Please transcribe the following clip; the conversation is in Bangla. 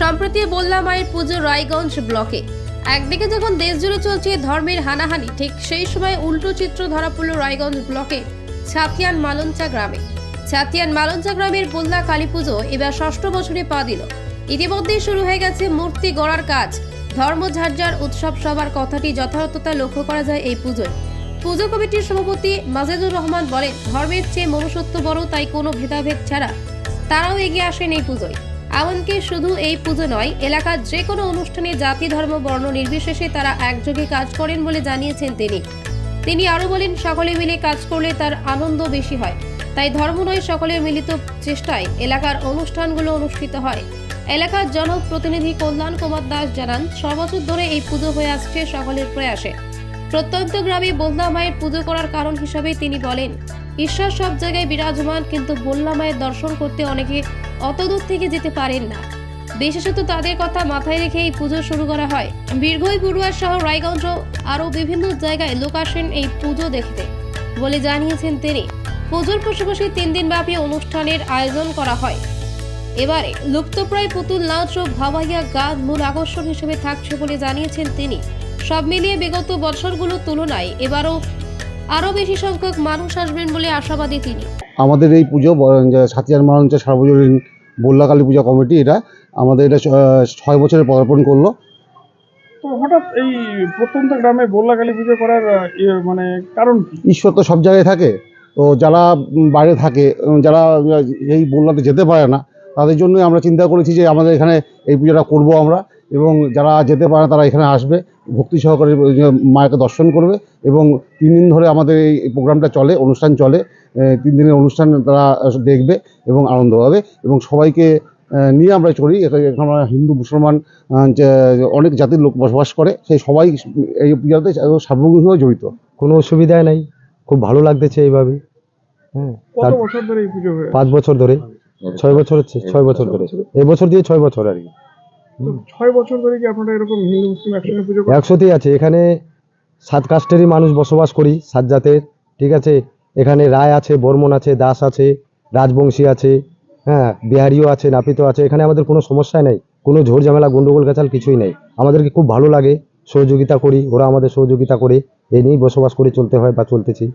সম্প্রতি বললাম মায়ের পুজো রায়গঞ্জ ব্লকে। একদিকে যখন দেশ জুড়ে চলছে ধর্মের হানাহানি, ঠিক সেই সময় উল্টো চিত্র ধরা পড়ল রায়গঞ্জ ব্লকে, ছাতিয়ান মালঞ্চা গ্রামে। ছাতিয়ান মালঞ্চা গ্রামের বল্লা কালী পুজো এবার ষষ্ঠ বছরে পা দিল। ইতিমধ্যেই শুরু হয়ে গেছে মূর্তি গড়ার কাজ। ধর্মঝার্জার উৎসব সবার কথাটি যথার্থতা লক্ষ্য করা যায় এই পুজোয়। পুজো কমিটির সভাপতি মাজেদুর রহমান বলেন, ধর্মের চেয়ে মনুষ্যত্ব বড়, তাই কোনো ভেদাভেদ ছাড়া তারাও এগিয়ে আসেন এই পুজোয়। এমনকি শুধু এই পুজো নয়, এলাকার যে কোনো অনুষ্ঠানে জাতি, ধর্ম, বর্ণ নির্বিশেষে তারা একযোগে কাজ করেন বলে জানিয়েছেন তিনি। তিনি আরও বলেন, সকলে মিলে কাজ করলে তার আনন্দ বেশি হয়। তাই ধর্ম নয় সকলের মিলিত চেষ্টায় এলাকার অনুষ্ঠানগুলো অনুষ্ঠিত হয়। এলাকার জনপ্রতিনিধি কল্যাণ কুমার দাস জানান ছ বছর ধরে এই পুজো হয়ে আসছে সকলের প্রয়াসে। প্রত্যন্ত গ্রামে বন্যা মায়ের পুজো করার কারণ হিসাবে তিনি বলেন ঈশ্বর সব জায়গায় বিরাজমান, কিন্তু বন্যা মায়ের দর্শন করতে অনেকে অত দূর থেকে যেতে পারেন না। বিশেষত তাদের কথা মাথায় রেখে এই পুজো শুরু করা হয়। বীরভূম পড়ুয়ার সহ রায়গঞ্জ আরও বিভিন্ন জায়গায় লোক আসেন এই পুজো দেখতে বলে জানিয়েছেন তিনি। পুজোর পাশাপাশি তিন দিন ব্যাপী অনুষ্ঠানের আয়োজন করা হয়। এবারে লুপ্তপ্রায় পুতুল নাচ ও ভাবাইয়া গান মূল আকর্ষণ হিসেবে থাকছে বলে জানিয়েছেন তিনি। সব মিলিয়ে বিগত বছরগুলোর তুলনায় এবারও আরও বেশি সংখ্যক মানুষ আসবেন বলে আশাবাদী তিনি। আমাদের এই পুজো সাতিয়ার মালঞ্চা সার্বজনীন বল্লাকালী পূজা কমিটি এটা আমাদের এটা ছ- ছয় বছরে পদার্পণ করল। তো হঠাৎ এই প্রত্যন্ত গ্রামে পুজো করার ইয়ে মানে কারণ কি? ঈশ্বর তো সব জায়গায় থাকে তো যারা বাইরে থাকে যারা এই বল্লাতে যেতে পারে না তাদের জন্যই আমরা চিন্তা করেছি যে আমাদের এখানে এই পুজোটা করব আমরা। এবং যারা যেতে পারে না তারা এখানে আসবে ভক্তি সহকারে মায়েকে দর্শন করবে এবং তিন দিন ধরে আমাদের এই প্রোগ্রামটা চলে অনুষ্ঠান চলে তিন দিনের অনুষ্ঠান তারা দেখবে এবং আনন্দ পাবে এবং সবাইকে নিয়ে আমরা চলি। এখানে এখানে আমরা হিন্দু মুসলমান যে অনেক জাতির লোক বসবাস করে সেই সবাই এই পূজাতে সার্বভৌমভাবে জড়িত। কোনো অসুবিধাই নাই। খুব ভালো লাগতেছে এইভাবে। হ্যাঁ কত তার বছর ধরে এই পুজো হয়ে পাঁচ বছর ধরে। ছয় বছর হচ্ছে ছয় বছর ধরে। এবছর দিয়ে ছয় বছর আর কি। তো ছয় বছর ধরে কি আপনারা এরকম হিন্দু মুসলিম একসঙ্গে পুজো করেন? একশোতেই আছে। এখানে সাত কাস্টেরই মানুষ বসবাস করি সাত জাতের ঠিক আছে? এখানে রায় আছে বর্মন আছে দাস আছে রাজবংশী আছে হ্যাঁ বিহারিও আছে নাপিতও আছে। এখানে আমাদের কোনো সমস্যা নেই। কোনো ঝোড় ঝামেলা গন্ডগোল গাছাল কিছুই নেই। আমাদেরকে খুব ভালো লাগে সহযোগিতা করি ওরা আমাদের সহযোগিতা করে এই নিয়েই বসবাস করে চলতে হয় বা চলতেছি।